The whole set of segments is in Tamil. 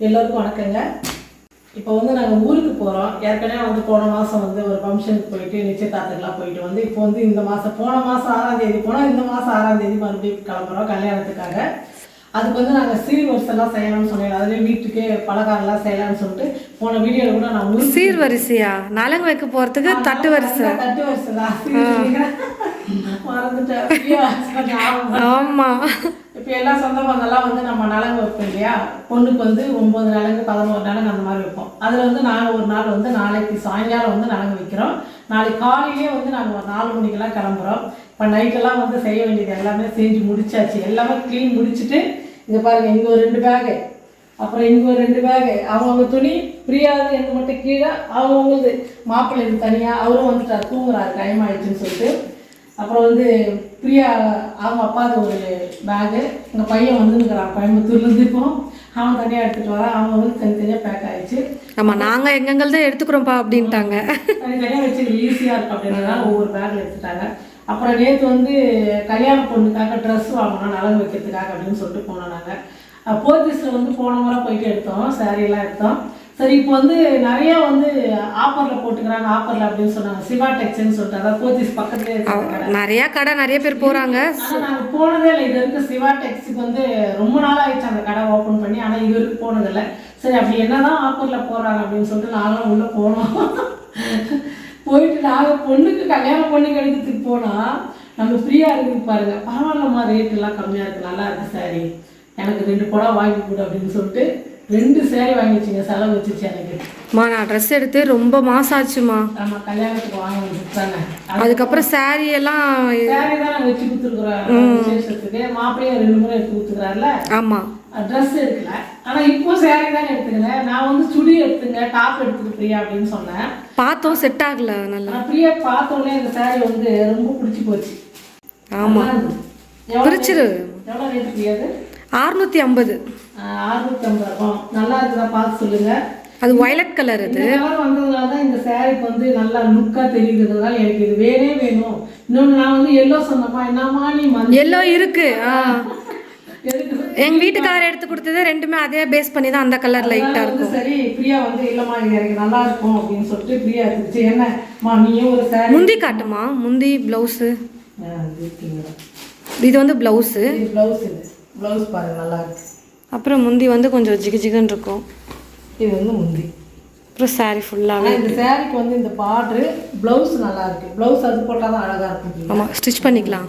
எல்லோருக்கும் வணக்கங்க. இப்போ வந்து நாங்கள் ஊருக்கு போகிறோம் ஏற்கனவே வந்து போன மாதம் வந்து ஒரு ஃபங்க்ஷனுக்கு போயிட்டு நிச்சயதார்த்தத்துக்குலாம் போயிட்டு வந்து இப்போ வந்து இந்த மாதம் போன மாதம் ஆறாம் தேதி போனோம் இந்த மாதம் ஆறாம் தேதி மறுபடியும் கிளம்புறோம் கல்யாணத்துக்காக. அதுக்கு வந்து நாங்கள் சீர்வரிசெல்லாம் செய்யணும்னு சொன்னேன் அதுலேயே வீட்டுக்கு பலகாரம்லாம் செய்யலாம்னு சொல்லிட்டு போன வீடியோவில் கூட நான் ஊருக்கு சீர் வரிசையா நலங்கு வைக்க போறதுக்கு தட்டு வரிசை. தட்டு வரிசை தான். மறந்துட்டேன். ஐயோ, கொஞ்சம் ஞாபகம் ஆமா. இப்போ எல்லா சொந்த பந்தெல்லாம் வந்து நம்ம நலங்கு வைப்போம் இல்லையா? பொண்ணுக்கு வந்து ஒம்பது நலங்கு பதினோரு நலங்கு அந்த மாதிரி வைப்போம். அதில் வந்து நாங்கள் ஒரு நாள் வந்து நாளைக்கு சாயங்காலம் வந்து நலங்கு வைக்கிறோம். நாளைக்கு காலையிலே வந்து நாங்கள் ஒரு நாலு மணிக்கெல்லாம் கிளம்புறோம். இப்போ நைட்டெல்லாம் வந்து செய்ய வேண்டியது எல்லாமே செஞ்சு முடிச்சாச்சு. எல்லாமே க்ளீன் முடிச்சுட்டு இங்கே பாருங்கள் இங்கே ஒரு ரெண்டு பேகு அப்புறம் இங்கே ஒரு ரெண்டு பேகு அவங்கவுங்க துணி பிரியாது எனக்கு மட்டும் கீழே அவங்கவுங்களுக்கு மாப்பிள்ளை தனியாக அவரும் வந்துட்டார் தூங்குறாரு டைம் ஆயிடுச்சுன்னு சொல்லிட்டு. அப்புறம் வந்து பிரியா அவங்க அப்பாவுக்கு ஒரு பேகு எங்கள் பையன் வந்துருக்கிறான் கோயம்புத்தூர்லேருந்து இப்போ அவன் தனியாக எடுத்துகிட்டு வரான். அவன் வந்து தனித்தனியாக பேக் ஆயிடுச்சு. ஆமா நாங்க எங்கெங்கல் தான் எடுத்துக்கிறோம்ப்பா அப்படின்ட்டாங்க. தனித்தனியாக வச்சுக்க ஈஸியாக இருக்கும் அப்படின்றதுனால ஒவ்வொரு பேக்கில் எடுத்துட்டாங்க. அப்புறம் நேற்று வந்து கல்யாண பொண்ணுக்காக ட்ரெஸ் வாங்கணும் நலங்கு வைக்கிறதுக்காக அப்படின்னு சொல்லிட்டு போனோம் நாங்கள் போர்த்திஸில் வந்து போன முறை போயிட்டு எடுத்தோம் எல்லாம் எடுத்தோம். சரி இப்போ வந்து நிறைய வந்து ஆஃபரில் போட்டுக்கிறாங்க ஆஃபரில் அப்படின்னு சொன்னாங்க. சிவா டெக்ஸ்ன்னு சொல்லிட்டு அதாவது போர்த்திஸ் பக்கத்துலேயே இருக்கிற கடை. நிறைய கடை நிறைய பேர் போறாங்க. ஆனா நாங்க போனதே இல்லை. இது வரைக்கும் சிவா டெக்ஸுக்கு வந்து ரொம்ப நாள் ஆயிடுச்சு அந்த கடை ஓப்பன் பண்ணி. ஆனா இது வரைக்கும் போனதில்லை. சரி அப்படி என்னதான் ஆஃபர்ல போறாங்க அப்படின்னு சொல்லிட்டு நாங்களும் உள்ள போனோம். போயிட்டு நாங்க பொண்ணுக்கு கல்யாணம் பொண்ணுக்கு எடுக்கிறதுக்கு போனா நம்ம ஃப்ரீயா இருக்குது பாருங்க. பரவாயில்லம்மா ரேட் எல்லாம் கம்மியா இருக்கு. நல்லா இருக்கு சாரி எனக்கு ரெண்டு புடவை வாங்கி கொடு அப்படின்னு சொல்லிட்டு ரெண்டு சேரீ வாங்கி வச்சுங்க செலவு வச்சுச்சு எனக்கு. மா நான் ட்ரெஸ் எடுத்து ரொம்ப மாசம் ஆச்சுமா நம்ம கல்யாணத்துக்கு வாங்க அதுக்கப்புறம் saree எல்லாம் சேரீ தான் நாங்கள் வச்சு கொடுத்துருக்குறோம் விசேஷத்துக்கு. மாப்பிள்ளையும் ரெண்டு முறை எடுத்து கொடுத்துக்கிறாருல ஆமா. ட்ரெஸ் எடுக்கல. ஆனா இப்போ saree தான் எடுத்துக்கிறேன் நான் வந்து சுடி எடுத்துங்க டாப் எடுத்துக்க பிரியா அப்படின்னு சொன்னேன். பார்த்தோம் செட் ஆகல நல்லா. பிரியா பார்த்த உடனே இந்த saree வந்து ரொம்ப பிடிச்சி போச்சு. ஆமா. நல்லா இருந்தது. எவ்வளவு பிரிச்சிரு. எவ்வளோ ரேட் பிரியாது அறுநூத்தி ஐம்பது. அறுநூத்தி ஐம்பது ரூபாய் நல்லா இருக்குதா? பார்த்து சொல்லுங்க. அது வயலட் கலர் கலர் வந்ததுனால தான் இந்த சாரிக்கு வந்து நல்லா லுக்காக தெரியுதுனால எனக்கு இது வேணே வேணும். இன்னொன்று நான் வந்து எல்லோ சொன்னப்பா என்னம்மா நீ எல்லோ இருக்கு. எங்க வீட்டுக்காரர் எடுத்து கொடுத்தது ரெண்டுமே அதே பேஸ் பண்ணி தான் அந்த கலர் லைட்டா இருக்கும். சரி பிரியா வந்து இல்லம்மா இது எனக்கு நல்லா இருக்கும் அப்படின்னு சொல்லிட்டு பிரியா இருந்துச்சு என்னம்மா நீயும் ஒரு சாரி முந்தி காட்டுமா? முந்தி பிளவுஸு இது வந்து பிளவுஸு ப்ளவுஸ் இது. ப்ளவுஸ் பாருங்க நல்லா இருக்கு. அப்புறம் முந்தி வந்து கொஞ்சம் ஜிகு ஜிகுன்னு இருக்கும். இது வந்து முந்தி. அப்புறம் ஃபுல்லாகவே ஆனா இந்த சாரிக்கு வந்து இந்த பார்டரு ப்ளவுஸ் நல்லா இருக்கு. ப்ளவுஸ் அது போட்டால் தான் அழகா இருக்கும் ஆமாம் ஸ்டிச் பண்ணிக்கலாம்.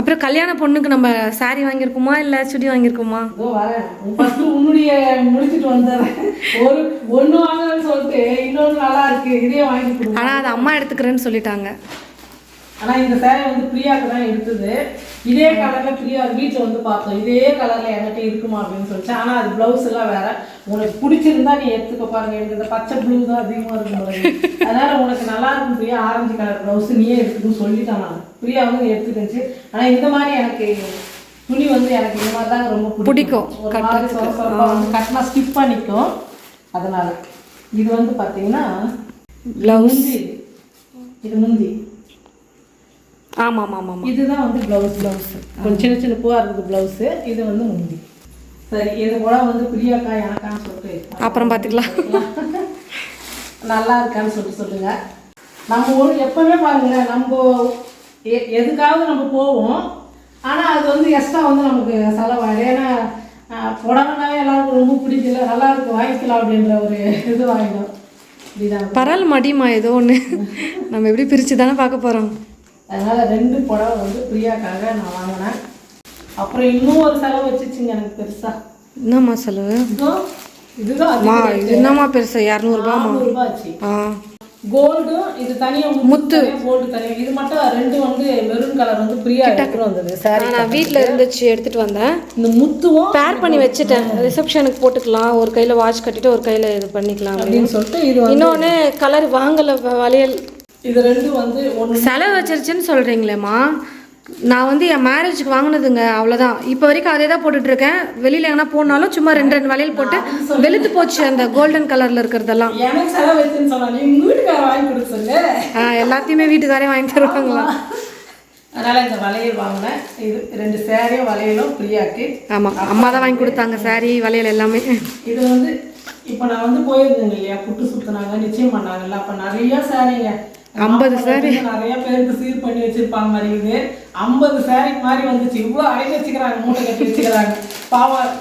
அப்புறம் கல்யாண பொண்ணுக்கு நம்ம saree வாங்கியிருக்கோமா இல்லை சுடி வாங்கியிருக்கோமா? உன்னுடைய முடிச்சிட்டு வந்துடுறேன். ஒரு ஒன்று வாங்கணும்னு சொல்லிட்டு இன்னொன்று நல்லா இருக்கு. இதே வாங்கி ஆனால் அது அம்மா எடுத்துக்கிறேன்னு சொல்லிட்டாங்க. ஆனால் இந்த சேரீ வந்து பிரியாவுக்கு தான் எடுத்தது. இதே கலரில் பிரியா வீட்டில் வந்து பார்த்தோம். இதே கலரில் என்கிட்ட இருக்குமா அப்படின்னு சொல்லிச்சு ஆனால் அது ப்ளவுஸ் எல்லாம் வேற. உனக்கு பிடிச்சிருந்தா நீ எடுத்துக்க பாருங்க. எனக்கு இந்த பச்சை ப்ளூ தான் அதிகமாக இருக்கும். அதனால உனக்கு நல்லா இருக்கும் பிரியா. ஆரஞ்சு கலர் ப்ளவுஸ் நீயே எடுத்துக்கணும்னு சொல்லிட்டேன் நான். பிரியா வந்து எடுத்துக்கிச்சு ஆனால் இந்த மாதிரி எனக்கு துணி வந்து எனக்கு இந்த மாதிரி தான் ரொம்ப பிடிக்கும், ஒரு மாதிரி வந்து கட்டினா ஸ்டிப் பண்ணிக்கும் அதனால. இது வந்து பார்த்தீங்கன்னா ப்ளவுஸ். இது முந்தி. ஆமாம் ஆமாம் ஆமாம் இதுதான் வந்து ப்ளவுஸ் ப்ளவுஸ் கொஞ்சம் சின்ன சின்ன பூவா இருக்குது ப்ளவுஸு இது வந்து முந்தி. சரி இது கூட வந்து பிரியாக்கா எனக்கான்னு சொல்லிட்டு. அப்புறம் பார்த்துக்கலாம். நல்லா இருக்கான்னு சொல்லிட்டு சொல்லுங்க. நம்ம ஒரு எப்பவுமே பாருங்களேன் நம்ம எ- எதுக்காவது நம்ம போவோம். ஆனால் அது வந்து எக்ஸ்ட்ரா வந்து நமக்கு செலவாயிடும் ஏன்னா புடவைனாவே எல்லாருக்கும் ரொம்ப பிடிக்கல. நல்லா இருக்கு வாங்கிக்கலாம் அப்படின்ற ஒரு இது வாங்கிடும் பரவாயில்ல மடியுமா ஏதோ ஒன்று நம்ம எப்படி பிரித்து தானே பார்க்க போகிறோம் அதனால ரெண்டு புடவை வந்து பிரியாக்காக நான் வாங்கினேன். அப்புறம் இன்னும் ஒரு செலவு வச்சுச்சுங்க எனக்கு பெருசா. என்னம்மா செலவு? இதோ இதுதான் என்னம்மா பெருசு? இரநூறுபாமா நானூறு ரூபாய் ஆச்சு. ஆ. கோல்டும் இது தனியா முத்து கோல்டு தனியா இது மட்டும் ரெண்டு வந்து மெரூன் கலர் வந்து பிரியா எடுத்துட்டு வந்தது சாரி நான் வீட்டில் இருந்துச்சு எடுத்துகிட்டு வந்தேன். இந்த முத்துவும் பேர் பண்ணி வச்சுட்டேன். ரிசப்ஷனுக்கு போட்டுக்கலாம். ஒரு கையில் வாட்ச் கட்டிட்டு ஒரு கையில் இது பண்ணிக்கலாம் அப்படின்னு. சொல்லிட்டு இது இன்னொன்று கலர் வாங்கலை வளையல் இது ரெண்டு வந்து ஒன்று செலவு வச்சிருச்சுன்னு சொல்கிறீங்களேம்மா நான் வந்து என் மேரேஜுக்கு வாங்கினதுங்க அவ்வளோதான் இப்போ வரைக்கும் அதே தான் போட்டுட்ருக்கேன். வெளியில் எங்கன்னா போனாலும் சும்மா ரெண்டு ரெண்டு வளையல் போட்டு வெளுத்து போச்சு அந்த கோல்டன் கலரில் இருக்கிறதெல்லாம். எல்லாத்தையுமே வீட்டுக்காரே வாங்கி தருவாங்களா? அதனால் இந்த வளையல் வாங்கினேன். இது ரெண்டு சேரீயும் வளையலும் பிரியாக்கு. ஆமாம் அம்மா தான் வாங்கி கொடுத்தாங்க saree வளையல் எல்லாமே. இது வந்து இப்போ நான் வந்து போயிருந்தேங்க இல்லையா? புட்டு சுத்துனாங்க நிச்சயம் பண்ணாங்கல்ல. அப்போ நிறைய சாரீங்க ஐம்பது saree. நிறைய பேருக்கு சீர் பண்ணி வச்சிருப்பாங்க மாதிரி இது ஐம்பது சாரி மாதிரி வந்துச்சு இவ்வளோ அடங்கி வச்சுக்கிறாங்க மூட்டை கட்டி வச்சுக்கிறாங்க. பாவம்.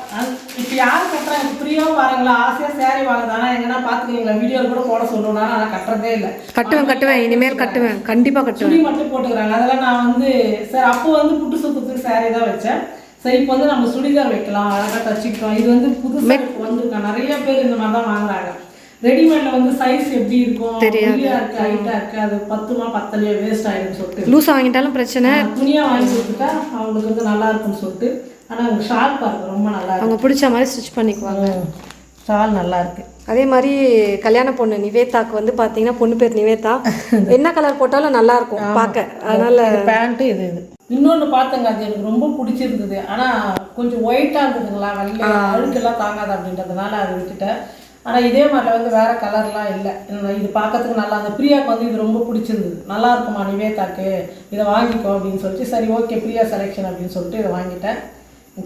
இப்போ யார் கட்டுறாங்க ஃப்ரீயாகவும் வரங்களா? ஆசையாக saree வாங்குது ஆனால் எங்கன்னா பார்த்துக்கிறீங்களா வீடியோ கூட போட சொல்லுவேன் ஆனால் கட்டுறதே இல்லை. கட்டுவேன் கட்டுவேன். இனிமேல் கட்டுவேன். கண்டிப்பாக கட்டுவேன். சுடி மட்டும் போட்டுக்கிறாங்க. அதெல்லாம் நான் வந்து சரி அப்போ வந்து புட்டு சுத்தத்துக்கு saree தான் வச்சேன். சரி இப்போ வந்து நம்ம சுடிதார் வைக்கலாம். அழகாக தச்சுக்கிட்டோம். இது வந்து புதுசாக இப்போ வந்திருக்கேன் நிறைய பேர் இந்த மாதிரி தான் வாங்குறாங்க. ரெடிமேட்ல வந்து சைஸ் எப்படி இருக்கும்? ஒல்லியா இருக்கு ஹைட்டா இருக்கு அது பத்துமா பத்தலையோ வேஸ்ட் ஆயிடும் சொல்லிட்டு. லூஸாக வாங்கிட்டாலும் பிரச்சனை. துணியா வாங்கி கொடுத்துட்டா அவங்களுக்கு வந்து நல்லா இருக்கும்னு சொல்லிட்டு. ஆனா அவங்க ஷால் பாருங்க ரொம்ப நல்லா இருக்கு. அவங்க பிடிச்ச மாதிரி ஸ்டிச் பண்ணிக்குவாங்க. ஷால் நல்லா இருக்கு. அதே மாதிரி கல்யாண பொண்ணு நிவேதாக்கு வந்து பார்த்தீங்கன்னா பொண்ணு பேர் நிவேதா. என்ன கலர் போட்டாலும் நல்லா இருக்கும் பார்க்க. அதனால பேண்ட்டு இது இது. இன்னொன்று பார்த்தங்க அது எனக்கு ரொம்ப பிடிச்சிருந்தது. ஆனால் கொஞ்சம் ஒயிட்டாக இருந்ததுங்களா வெள்ளை அழுக்கெல்லாம் தாங்காது அப்படின்றதுனால அதை விட்டுட்டேன். ஆனால் இதே மாதிரில வந்து வேற கலர்லாம் இல்லை. இது பார்க்கறதுக்கு நல்லா அந்த பிரியாக்கு வந்து இது ரொம்ப பிடிச்சிருந்தது. நல்லா இருக்குமா நிவேதாக்கு இதை வாங்கிக்கோ அப்படின்னு சொல்லிட்டு சரி ஓகே பிரியா செலெக்ஷன் அப்படின்னு சொல்லிட்டு இதை வாங்கிட்டேன்.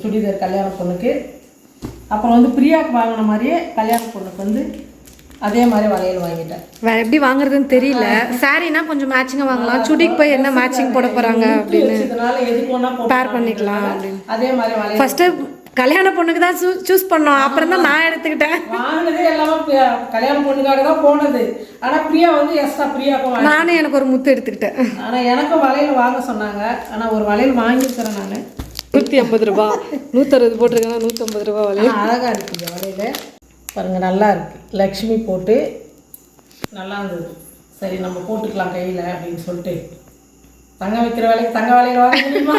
சுடிதார் கல்யாண பொண்ணுக்கு. அப்புறம் வந்து பிரியாக்கு வாங்கின மாதிரியே கல்யாண பொண்ணுக்கு வந்து அதே மாதிரி வளையல் வாங்கிட்டேன். வேற எப்படி வாங்குறதுன்னு தெரியல. சாரீனா கொஞ்சம் மேட்சிங்காக வாங்கலாம். சுடிக்கு போய் என்ன மேட்சிங் போட எதுக்கு ஒன்றா பேர் பண்ணிக்கலாம் அப்படின்னு. அதே மாதிரி வளையல் ஃபர்ஸ்ட்டு கல்யாண பொண்ணுக்கு தான் சூஸ் பண்ணோம். அப்புறம் தான் நான் எடுத்துக்கிட்டேன். வாங்கினதே எல்லாமே பிரியா கல்யாண பொண்ணுக்காக தான் போனது. ஆனா பிரியா வந்து எக்ஸ்ட்ரா பிரியாக்கும் வாங்கி நானும் எனக்கு ஒரு முத்து எடுத்துக்கிட்டேன். ஆனா எனக்கும் வளையல் வாங்க சொன்னாங்க. ஆனா ஒரு வளையல் வாங்கியிருக்கிறேன் நான். நூற்றி ஐம்பது ரூபா. நூற்றறுபது போட்டிருக்கேன்னா நூற்றம்பது ரூபா வளையல். ஆனா அழகா இருக்கு இந்த வளையல். பாருங்க நல்லா இருக்கு. லக்ஷ்மி போட்டு நல்லா இருந்தது. சரி நம்ம போட்டுக்கலாம் கையில அப்படின்னு சொல்லிட்டு. தங்கம் வைக்கிற வேலைக்கு தங்க வளையல் வாங்க முடியுமா?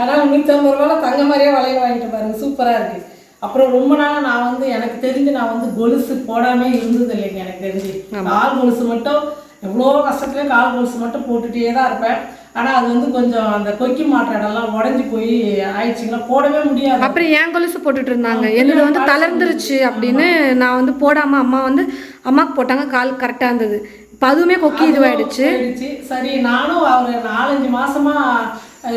ஆனால் நூற்றம்பது ரூபால தங்க மாதிரியே வளையல் வாங்கிட்டு பாருங்க சூப்பராக இருக்கு. அப்புறம் ரொம்ப நாள் நான் வந்து எனக்கு தெரிஞ்சு நான் வந்து கொலுசு போடாமே இருந்தது இல்லைங்க எனக்கு தெரிஞ்சு. கால் கொலுசு மட்டும் எவ்வளோ கஷ்டத்துலேயே கால் கொலுசு மட்டும் போட்டுகிட்டே தான் இருப்பேன். ஆனால் அது வந்து கொஞ்சம் அந்த கொக்கி மாற்ற இடம்லாம் உடஞ்சி போய் ஆயிடுச்சுங்களா போடவே முடியாது. அப்புறம் ஏன் கொலுசு போட்டுட்டு இருந்தாங்க? என்னது வந்து தளர்ந்துருச்சு அப்படின்னு நான் வந்து போடாம அம்மா வந்து அம்மாக்கு போட்டாங்க கால் கரெக்டாக இருந்தது. இப்போ அதுவுமே கொக்கி இதுவாயிடுச்சு சரி நானும் ஒரு நாலஞ்சு மாசமா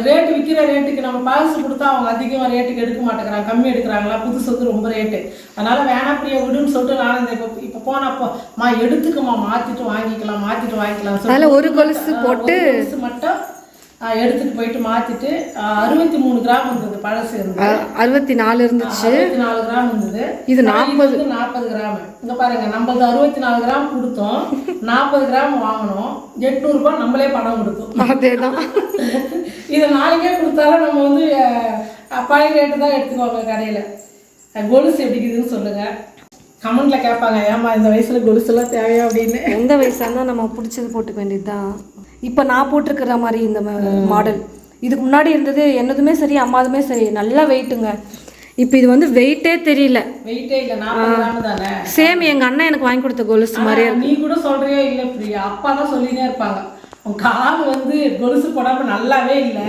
ரேட்டு விற்கிற ரேட்டுக்கு நம்ம பழசு கொடுத்தா அவங்க அதிகமாக ரேட்டுக்கு எடுக்க மாட்டேங்கிறாங்க. கம்மி எடுக்கிறாங்களா? புதுசு வந்து ரொம்ப ரேட்டு அதனால வேணாம் பிரியா விடுன்னு சொல்லிட்டு நான் இந்த இப்போ இப்போ போனப்போ மா எடுத்துக்கம்மா. மாத்திட்டு வாங்கிக்கலாம் மாத்திட்டு வாங்கிக்கலாம். சொல்லி ஒரு கொலுசு போட்டு மட்டும் எடுத்துட்டு போயிட்டு மாத்திட்டு அறுபத்தி மூணு கிராம் இருந்தது பழசு இருந்தது அறுபத்தி நாலு இருந்துச்சு. நாலு கிராம் இருந்தது. இது நாற்பது. நாற்பது கிராம். இங்க பாருங்க நம்மளது அறுபத்தி நாலு கிராம் கொடுத்தோம். நாற்பது கிராம் வாங்கினோம் எட்நூறு ரூபாய் நம்மளே பணம் கொடுத்தோம். அதே தான் இது நாளைக்கே கொடுத்தாலும் நம்ம வந்து பழைய ரேட்டு தான் எடுத்துக்குவாங்க கடையில். கொலுசு எப்படி இருக்குதுன்னு சொல்லுங்க. கமெண்ட்ல கேட்பாங்க ஏமா இந்த வயசுல கொலுசு எல்லாம் தேவையா அப்படின்னு. எந்த வயசாக இருந்தால் நம்ம பிடிச்சது போட்டுக்க வேண்டியது தான் இப்போ நான் போட்டிருக்கிற மாதிரி இந்த மாடல் இதுக்கு முன்னாடி இருந்தது என்னதுமே சரி அம்மாதுமே சரி. நல்லா வெயிட்டுங்க இப்போ இது வந்து வெயிட்டே தெரியல. வெயிட்டே இல்லை சேம் எங்கள் அண்ணன் எனக்கு வாங்கி கொடுத்த கொலுசு மாதிரி ஆனா, நீ கூட சொல்றியோ இல்ல பிரியா? அப்பா தான் சொல்லினே இருப்பாங்க. உன் கால் வந்து கொலுசு போடாம நல்லாவே இல்ல.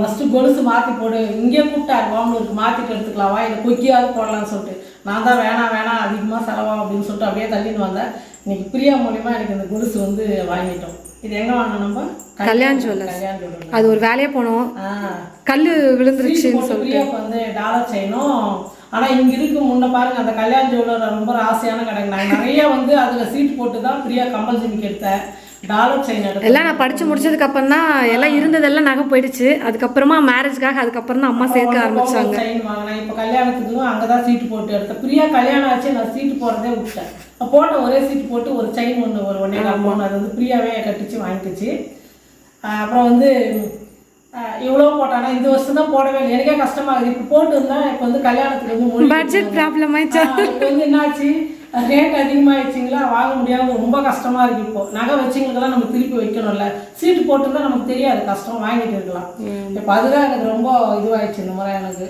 ஃபர்ஸ்ட் கொலுசு மாத்தி போடு. இங்கே கூப்பிட்டாரு வாமலூருக்கு மாத்திட்டு எடுத்துக்கலாம். வா இல்லை கொக்கியாவது போடலாம்னு சொல்லிட்டு. நான் தான் வேணாம் வேணாம் அதிகமா செலவாகும் அப்படின்னு சொல்லிட்டு அப்படியே தள்ளின்னு வந்தேன். இன்னைக்கு பிரியா மூலியமா எனக்கு இந்த கொலுசு வந்து வாங்கிட்டோம். இது எங்க வாங்கினோம் நம்ம? கல்யாண் ஜுவல்லர்ஸ். அது ஒரு வேலையே போனோம். கல் விழுந்துருச்சு சீட்டு போட்டு பிரியாக்கு வந்து டாலர் செயினும் ஆனா இங்க இருக்கு முன்ன பாருங்க அந்த கல்யாண ஜுவல்லர் ரொம்ப ராசியான கடைங்க. நான் நிறைய வந்து அதுல சீட் போட்டு தான் பிரியா கம்பல் ஜிமிக்கு எடுத்தேன். எல்லாம் நான் படிச்சு முடிச்சதுக்கு அப்புறம் தான் எல்லாம் இருந்ததெல்லாம் நகை போயிடுச்சு. அதுக்கப்புறமா மேரேஜ்க்காக அதுக்கப்புறம் தான் அம்மா சேர்க்க ஆரம்பிச்சாங்க. இப்போ கல்யாணத்துக்கும் அங்கதான் சீட்டு போட்டு எடுத்தேன். பிரியா கல்யாணம் ஆச்சு நான் சீட்டு போடுறதே விட்டேன் போட்ட ஒரே சீட்டு போட்டு ஒரு செயின் ஒன்று ஒரு ஒன்னே கால் பவுன் அது வந்து பிரியாவே கட்டிச்சு வாங்கிக்கிச்சு. அப்புறம் வந்து இவ்வளோ போட்டானா இந்த வருஷம் தான் போடவே இல்லை. எனக்கே இருக்குது. இப்போ போட்டு இருந்தா இப்போ வந்து கல்யாணத்துக்கு வந்து மொழி பட்ஜெட் ப்ராப்ளம் ஆயிடுச்சு? ஆஹ் இப்போ வந்து என்னாச்சு? ரேட் அதிகமாகிடுச்சிங்களா வாங்க முடியாம ரொம்ப கஷ்டமா இருக்கு இப்போ. நகை வச்சிங்களுக்கெல்லாம் நம்ம திருப்பி வைக்கணும்ல. சீட்டு போட்டிருந்தா நமக்கு தெரியாது. கஷ்டம் வாங்கிட்டு இருக்கலாம். இப்போ அதுதான் எனக்கு ரொம்ப இதுவாயிடுச்சு இந்த முறை எனக்கு.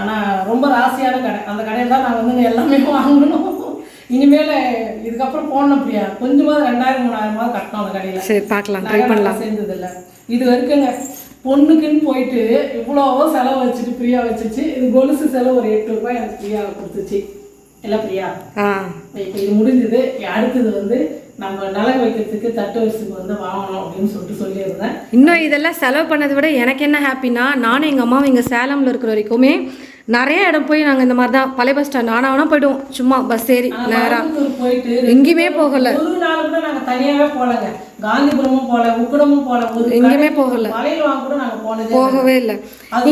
ஆனா ரொம்ப ராசியான கடை. அந்த கடையில் தான் நான் வந்து எல்லாமே வாங்கணும். இனிமேல் இதுக்கப்புறம் போடணும் பிரியா கொஞ்சமாவது ரெண்டாயிரம் மூணாயிரமாவது கட்டணும் அந்த கடையில். சரி பார்க்கலாம். ட்ரை பண்ணலாம். சேர்ந்தது இல்ல இது வரைக்குங்க பொண்ணுக்குன்னு போயிட்டு இவ்வளவோ செலவு வச்சுட்டு பிரியா வச்சுச்சு. இது கொலுசு செலவு ஒரு எட்டு ரூபாய் எனக்கு பிரியா கொடுத்துச்சு. இல்ல பிரியா? ஆ. இப்போ இது முடிஞ்சது. அடுத்தது வந்து நம்ம நலங்கு வைக்கிறதுக்கு தட்டு வரிசைக்கு வந்து வாங்கணும் அப்படின்னு சொல்லிட்டு சொல்லியிருந்தேன். இன்னும் இதெல்லாம் செலவு பண்ணதை விட எனக்கு என்ன ஹாப்பினா நானும் எங்கள் அம்மாவும் இங்கே சேலமில் இருக்கிற வரைக்குமே நிறைய இடம் போய் நாங்கள் இந்த மாதிரி தான் பழைய பஸ் ஸ்டாண்ட் ஆனால் வேணால் போயிடுவோம். சும்மா பஸ் ஏறி நேராக போயிட்டு எங்கேயுமே போகல. ஒரு நாள் கூட காந்திபுரமும் உக்கடமும் எங்கேயுமே போகல. போகவே இல்லை.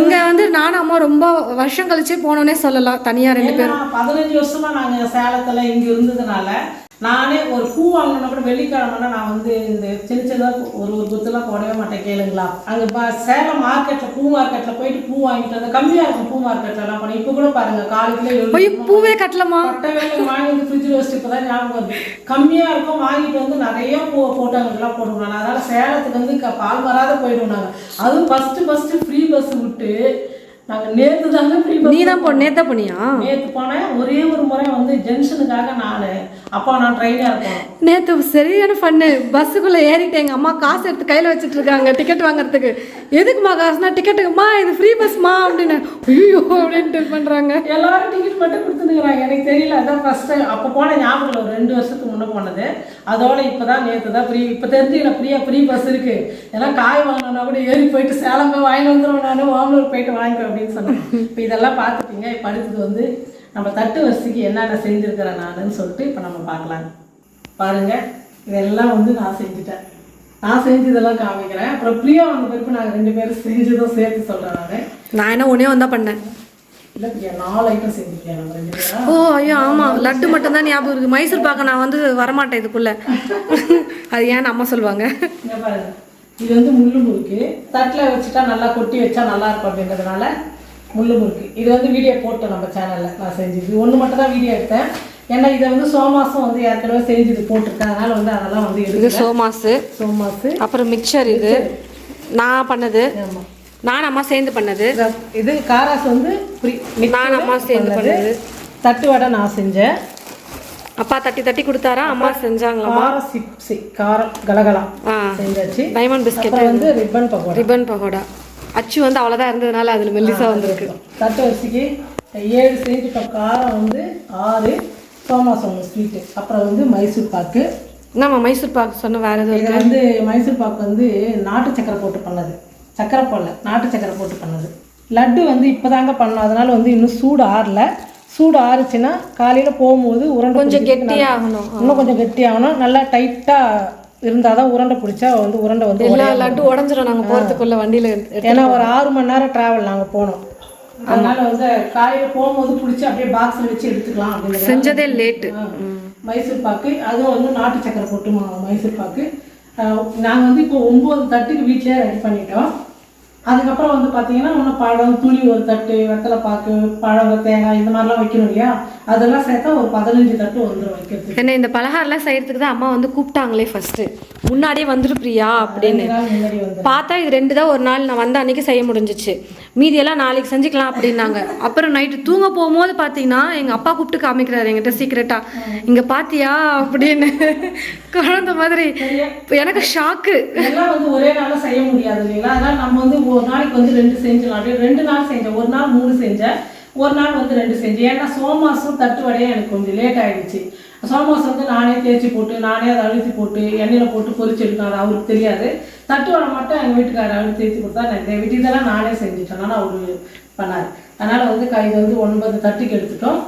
இங்கே வந்து நானும் அம்மா ரொம்ப வருஷம் கழிச்சே போனோன்னே சொல்லலாம். தனியாக ரெண்டு பேரும். பதினஞ்சு வருஷமா நாங்க சேலத்துல இங்க இருந்ததுனால நானே ஒரு பூ வாங்கணும்னா கூட வெள்ளிக்கிழமைனா நான் வந்து இந்த சின்ன சின்னதாக ஒரு ஒரு குத்துலாம் போடவே மாட்டேன் கேளுங்களா. அங்கே ப சேலம் மார்க்கெட்டில் பூ மார்க்கெட்டில் போயிட்டு பூ வாங்கிட்டு வந்து கம்மியாக இருக்கும் பூ மார்க்கெட்லலாம் போனேன். இப்போ கூட பாருங்க காலையில பூவே கட்டலமா பட்டை வாங்கி வந்து ஃப்ரிட்ஜில் வச்சுட்டு இப்போ தான் ஞாபகம் வருது. கம்மியாக இருக்கும் வாங்கிட்டு வந்து நிறைய பூ போட்டோங்கள்லாம் போட்டுருவாங்க அதனால் சேலத்துக்கு வந்து பால் வராத போயிடுவோம் நாங்கள் அதுவும் ஃபஸ்ட்டு ஃபஸ்ட்டு ஃப்ரீ பஸ் விட்டு நாங்கள் நேற்று தாங்க ஃப்ரீ பஸ் நீ தான் போ நேத்தா போனியா? நேற்று போனேன். ஒரே ஒரு முறை வந்து ஜங்ஷனுக்காக நான் அப்பா நான் ட்ரெயினாக இருப்போம் நேத்து சரியான ஃபன்னு பஸ்ஸுக்குள்ள ஏறிட்டு எங்க அம்மா காசு எடுத்து கையில வச்சுட்டு இருக்காங்க டிக்கெட் வாங்குறதுக்கு. எதுக்குமா காசுனா டிக்கெட்டுக்குமா இது ஃப்ரீ பஸ்மா அப்படின்னு. ஐயோ அப்படின்ட்டு பண்றாங்க. எல்லாரும் டிக்கெட் மட்டும் கொடுத்துருக்குறாங்க எனக்கு தெரியல அதான் ஃபர்ஸ்ட் டைம் அப்போ போன ஞாபகம் ஒரு ரெண்டு வருஷத்துக்கு முன்னே போனது. அதோட இப்போ தான் நேற்று தான் ஃப்ரீ இப்போ தெரிஞ்சுக்கிறேன் ஃப்ரீயாக ஃப்ரீ பஸ் இருக்குது எல்லாம் காய் வாங்கினா கூட ஏறி போயிட்டு சேலம் போய் வாங்கிட்டு வந்துடும் நான். ஓமலூர் போயிட்டு வாங்கிக்கோ அப்படின்னு சொன்னேன் இப்போ இதெல்லாம் பார்த்துட்டீங்க. இப்போ அடுத்தது வந்து நம்ம தட்டு வரிசைக்கு என்னென்ன செஞ்சுருக்கிறேன் நானுன்னு சொல்லிட்டு இப்போ நம்ம பார்க்கலாம். பாருங்க. இதெல்லாம் வந்து நான் செஞ்சுட்டேன். நான் செஞ்சதெல்லாம் காமிக்கிறேன். அப்புறம் பிரியா வந்த பிறகு நாங்கள் ரெண்டு பேரும் செஞ்சதும் சேர்த்து சொல்கிறேன் நான். நான் என்ன ஒன்னே வந்தா பண்ணேன். ஓ ஐயோ ஆமா. லட்டு மட்டும் தான் ஞாபகம் இருக்கு. மைசூர் பாக்க நான் வந்து வரமாட்டேன் இதுக்குள்ள. அது ஏன் அம்மா சொல்லுவாங்க. இது வந்து முள்ளு முறுக்கு. தட்டில் வச்சுட்டா நல்லா கொட்டி வச்சா நல்லா இருக்கும் அப்படின்றதுனால முள்ளு முறுக்கு. இது வந்து வீடியோ போட்டோம் நம்ம சேனலில் நான் செஞ்சது ஒன்று மட்டும் தான் வீடியோ எடுத்தேன். ஏன்னா இதை வந்து சோமாசம் வந்து ஏற்கனவே செஞ்சது போட்டிருக்கேன். அதனால வந்து அதெல்லாம் வந்து இது சோமாசு சோமாசு அப்புறம் மிக்சர் இது. நான் பண்ணது. ஆமாம் நான் அம்மா சேர்ந்து பண்ணது. இது காராஸ் வந்து நான் அம்மா சேர்ந்து பண்ணது. தட்டு வடை நான் செஞ்சேன். அப்பா தட்டி தட்டி கொடுத்தாரா? அம்மா செஞ்சாங்களா சிப்ஸி காரம் கலகலம் ஆ. செஞ்சாச்சு. Diamond biscuit. வந்து ரிப்பன் பக்கோடா ரிப்பன் பகோடா. அச்சு வந்து அவ்வளோதான் இருந்ததுனால அதில் மெல்லிசா வந்திருக்கு. தட்டு அரிசிக்கு ஏழு செஞ்சுட்டோம் காரம் வந்து ஆறு சோமாசம் ஒன்று ஸ்வீட்டு அப்புறம் வந்து மைசூர் பாக்கு. என்னம்மா மைசூர் பாக்கு சொன்ன வேற எதுவும் இது வந்து மைசூர் பாக்கு வந்து நாட்டு சக்கரை போட்டு பண்ணது. சக்கரை போடல நாட்டு சக்கரை போட்டு பண்ணது. லட்டு வந்து இப்போதாங்க பண்ணோம். அதனால வந்து இன்னும் சூடு ஆறல. சூடு ஆறுச்சுன்னா காலையில் போகும்போது உருண்டை கொஞ்சம் கெட்டியாகணும். இன்னும் கொஞ்சம் கெட்டியாகணும். நல்லா டைட்டாக இருந்தால் தான் உருண்டை பிடிச்சா வந்து உருண்டை வந்து எல்லா லட்டு உடஞ்சிரும். நாங்கள் போகிறதுக்குள்ள வண்டியில் ஏன்னா ஒரு ஆறு மணி நேரம் டிராவல் நாங்கள் போனோம். அதனால வந்து காலையில் போகும்போது பிடிச்சி அப்படியே பாக்ஸில் வச்சு எடுத்துக்கலாம் அப்படின்னு செஞ்சதே லேட்டு மைசூர் பாக்கு. அதுவும் வந்து நாட்டு சக்கரை போட்டு மைசூர் பாக்கு. நாங்கள் வந்து இப்போ ஒம்பது தட்டுக்கு வீட்டிலே ரெடி பண்ணிட்டோம். அதுக்கப்புறம் வந்து பார்த்தீங்கன்னா இன்னும் பழம் துளி ஒரு தட்டு வெத்தலை பாக்கு பழம் தேங்காய் இந்த மாதிரிலாம் வைக்கணும் இல்லையா? அதெல்லாம் சேர்த்தா ஒரு பதினஞ்சு தட்டு வந்துடும் வைக்கிறதுக்கு. என்ன இந்த பலகாரம்லாம் செய்யறதுக்கு தான் அம்மா வந்து கூப்பிட்டாங்களே ஃபர்ஸ்ட் முன்னாடியே வந்துரு பிரியா அப்படின்னு. பார்த்தா இது ரெண்டு தான் ஒரு நாள் நான் வந்த அன்னைக்கு செய்ய முடிஞ்சிச்சு. மீதியெல்லாம் நாளைக்கு செஞ்சுக்கலாம் அப்படின்னாங்க. அப்புறம் நைட்டு தூங்க போகும்போது பார்த்தீங்கன்னா எங்கள் அப்பா கூப்பிட்டு காமிக்கிறாரு என்கிட்ட சீக்கிரட்டாக இங்கே பாத்தியா அப்படின்னு. குழந்த மாதிரி. எனக்கு ஷாக்கு எல்லாம் வந்து ஒரே நாள்ல செய்ய முடியாது இல்லைங்களா? அதனால நம்ம வந்து ஒரு நாளைக்கு வந்து ரெண்டு அப்படியே ரெண்டு நாள் செஞ்சேன். ஒரு நாள் மூணு செஞ்சேன். ஒரு நாள் வந்து ரெண்டு செஞ்சேன் ஏன்னா சோமாசும் தட்டு வடையும் எனக்கு கொஞ்சம் லேட் ஆயிடுச்சு. சோமாசம் வந்து நானே தேய்ச்சி போட்டு நானே அதை அழுத்தி போட்டு எண்ணெயில் போட்டு பொரிச்சு எடுக்கணும். அது அவருக்கு தெரியாது. தட்டு வடை மட்டும் எங்கள் வீட்டுக்காரர் அழுத்தி தேய்ச்சி கொடுத்தா நான் இதை விட்டு இதெல்லாம் நானே செஞ்சுட்டேன். ஆனால் அவரு பண்ணார். அதனால வந்து இது வந்து ஒன்பது தட்டுக்கு எடுத்துட்டோம்.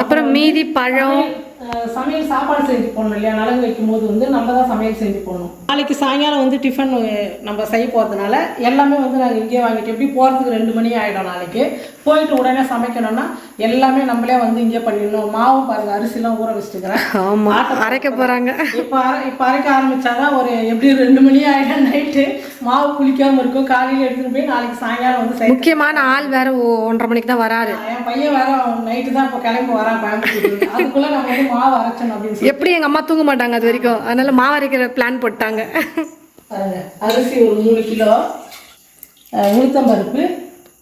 அப்புறம் மீதி பழம்? சமையல் சாப்பாடு செஞ்சு போடணும் இல்லையா? நலங்கு வைக்கும் போது வந்து நம்ம தான் சமையல் செஞ்சு போடணும் நாளைக்கு சாயங்காலம் வந்து டிஃபன் நம்ம செய்ய போகிறதுனால எல்லாமே வந்து நாங்கள் இங்கேயே வாங்கிட்டு எப்படி போகிறதுக்கு ரெண்டு மணி ஆகிடும் நாளைக்கு. போயிட்டு உடனே சமைக்கணும்னா எல்லாமே நம்மளே வந்து இங்கே பண்ணிடணும். மாவும் பாருங்க அரிசிலாம் ஊற வச்சுட்டுக்கிறேன். அரைக்க போறாங்க. இப்போ அரை இப்போ அரைக்க ஆரம்பிச்சாதான் ஒரு எப்படி ரெண்டு மணி ஆகிடும் நைட்டு. மாவு புளிக்காமல் இருக்கும். காலையில் எடுத்துகிட்டு போய் நாளைக்கு சாயங்காலம் வந்து முக்கியமான ஆள் வேற ஒன்றரை மணிக்கு தான் வராரு. என் பையன் வேற நைட்டு தான் இப்போ கிளம்பி வரான் கோயம்புத்தூர். அதுக்குள்ளே நம்ம வந்து மாவு அரைச்சணும் அப்படின்னு சொல்லி. எப்படி எங்க அம்மா தூங்க மாட்டாங்க அது வரைக்கும். அதனால மாவு அரைக்கிற பிளான் போட்டாங்க. அரிசி ஒரு மூணு கிலோ உளுத்தம்பருப்பு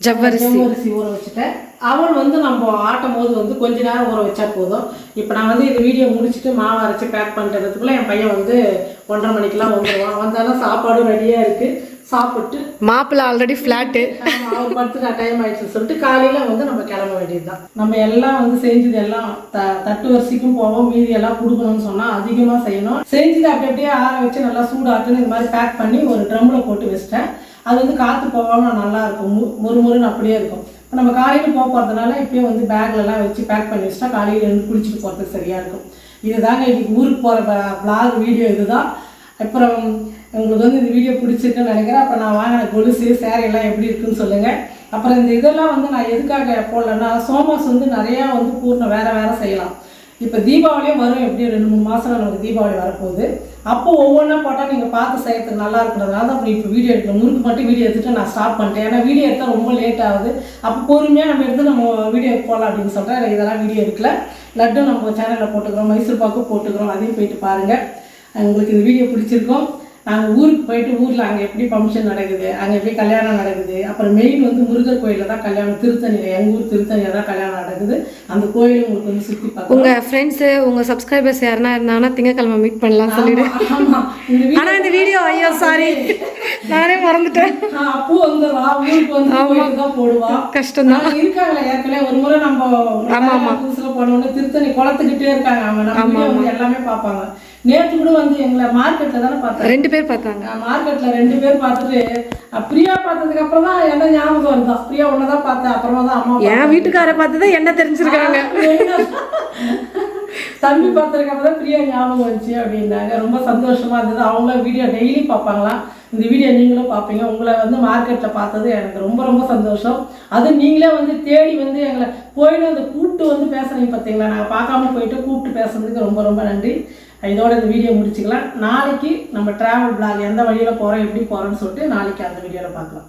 ஜவ்வரிசி. ஜவ்வரிசி ஊற வச்சுட்டேன். அவல் வந்து நம்ம ஆட்டும் போது வந்து கொஞ்ச நேரம் ஊற வச்சா போதும். இப்போ நான் வந்து இந்த வீடியோ முடிச்சுட்டு மாவு அரைச்சி பேக் பண்ணுறதுக்குள்ளே என் பையன் வந்து ஒன்றரை மணிக்கெல்லாம் வந்துடுவான் வந்தாலும் சாப்பாடும் ரெடியாக இருக்குது சாப்பிட்டு மாப்பிள்ளை ஆல்ரெடி ஃப்ளாட்டு அவர் படுத்துட்டா டைம் ஆயிடுச்சுன்னு சொல்லிட்டு காலையில வந்து நம்ம கிளம்ப வேண்டியதுதான். நம்ம எல்லாம் வந்து செஞ்சது எல்லாம் த தட்டு வரிசைக்கும் போவோம். மீதி எல்லாம் கொடுக்கணும்னு சொன்னா அதிகமா செய்யணும். செஞ்சது அப்படி அப்படியே ஆற வச்சு நல்லா சூடாக்குன்னு இந்த மாதிரி பேக் பண்ணி ஒரு ட்ரம்ல போட்டு வச்சிட்டேன். அது வந்து காற்று போகாமல் நல்லா இருக்கும். மு- முறுமுறுன்னு அப்படியே இருக்கும். இப்போ நம்ம காலையில் போக போகிறதுனால இப்பயே வந்து பேக்லலாம் வச்சு பேக் பண்ணி வச்சுட்டா காலையில் எழுந்து குளிச்சுட்டு போகிறதுக்கு சரியாக இருக்கும். இதுதாங்க இன்னைக்கு ஊருக்கு போகிற பிளாக் வீடியோ இதுதான். அப்புறம் உங்களுக்கு வந்து இந்த வீடியோ பிடிச்சிருக்குன்னு நினைக்கிறேன். அப்புறம் நான் வாங்கின கொலுசு சேரையெல்லாம் எல்லாம் எப்படி இருக்குன்னு சொல்லுங்கள் அப்புறம் இந்த இதெல்லாம் வந்து நான் எதுக்காக போடலன்னா சோமாஸ் வந்து நிறையா வந்து பூர்ணம் வேறு வேறு செய்யலாம். இப்போ தீபாவளியும் வரும். எப்படியும் ரெண்டு மூணு மாதம் நமக்கு தீபாவளி வரப்போகுது. அப்போ ஒவ்வொன்றா போட்டால் நீங்கள் பார்த்து செய்யறதுக்கு நல்லா இருக்கிறதுனால தான் அப்படி இப்போ வீடியோ எடுக்கல. முறுக்கு மட்டும் வீடியோ எடுத்துட்டு நான் ஸ்டாப் பண்ணிட்டேன். ஏன்னா வீடியோ எடுத்தால் ரொம்ப லேட் ஆகுது. அப்போ பொறுமையாக நம்ம எடுத்து நம்ம வீடியோ போகலாம் அப்படின்னு சொல்லிட்டு எனக்கு இதெல்லாம் வீடியோ எடுக்கல. லட்டு நம்ம சேனலில் போட்டுக்கிறோம் மைசூர் பாக்கு போட்டுக்கிறோம். அதையும் போயிட்டு பாருங்கள் உங்களுக்கு இந்த வீடியோ பிடிச்சிருக்கும். நாங்கள் ஊருக்கு போயிட்டு ஊரில் அங்கே எப்படி ஃபங்க்ஷன் நடக்குது அங்கே எப்படி கல்யாணம் நடக்குது அப்புறம் மெயின் வந்து முருகர் கோயிலில் தான் கல்யாணம் திருத்தணியில் எங்கள் ஊர் திருத்தணியில் தான் கல்யாணம் நடக்குது. அந்த கோயில் உங்களுக்கு வந்து சுற்றி பார்க்கலாம். உங்க ஃப்ரெண்ட்ஸு உங்க சப்ஸ்கிரைபர்ஸ் யாருன்னா இருந்தாங்கன்னா திங்கக்கிழமை மீட் பண்ணலாம் சொல்லிடு. ஆமா. இந்த வீடியோ ஆனா இந்த வீடியோ ஐயோ சாரி நானே மறந்துட்டேன். அப்போ வந்துடுறா ஊருக்கு வந்து தான் போடுவா. கஷ்டம்தான். ஆனா இருக்காங்களே ஏற்கனவே ஒரு முறை நம்ம புதுசுல போனோம்னு திருத்தணி குளத்துக்கிட்டே இருக்காங்க. அவங்க நம்ம வந்து எல்லாமே பார்ப்பாங்க. நேற்று கூட வந்து எங்களை மார்க்கெட்ல தானே பார்த்தேன் ரெண்டு பேர் பார்த்தாங்க. மார்க்கெட்ல ரெண்டு பேர் பார்த்துட்டு பிரியா பார்த்ததுக்கு அப்புறம் தான் என்ன ஞாபகம் வருதா? பிரியா தான் பார்த்தேன் அப்புறமா தான் அம்மா என் வீட்டுக்கார பார்த்து தான் என்ன தெரிஞ்சிருக்காங்க. தம்பி பார்த்ததுக்கு அப்புறம் தான் பிரியா ஞாபகம் வந்துச்சு அப்படின்னாங்க. ரொம்ப சந்தோஷமா இருந்தது. அவங்களும் வீடியோ டெய்லி பார்ப்பாங்களாம் இந்த வீடியோ நீங்களும் பார்ப்பீங்க. உங்களை வந்து மார்க்கெட்டில் பார்த்தது எனக்கு ரொம்ப ரொம்ப சந்தோஷம். அது நீங்களே வந்து தேடி வந்து எங்களை போயிட்டு வந்து கூப்பிட்டு வந்து பேசுறீங்க பார்த்தீங்களா? நாங்கள் பார்க்காம போயிட்டு கூப்பிட்டு பேசுறதுக்கு ரொம்ப ரொம்ப நன்றி. இதோட இந்த வீடியோ முடிச்சுக்கலாம். நாளைக்கு நம்ம டிராவல் பிளாக் எந்த வழியில் போகிறோம் எப்படி போகிறோம்னு சொல்லிட்டு நாளைக்கு அந்த வீடியோவில் பார்க்கலாம்.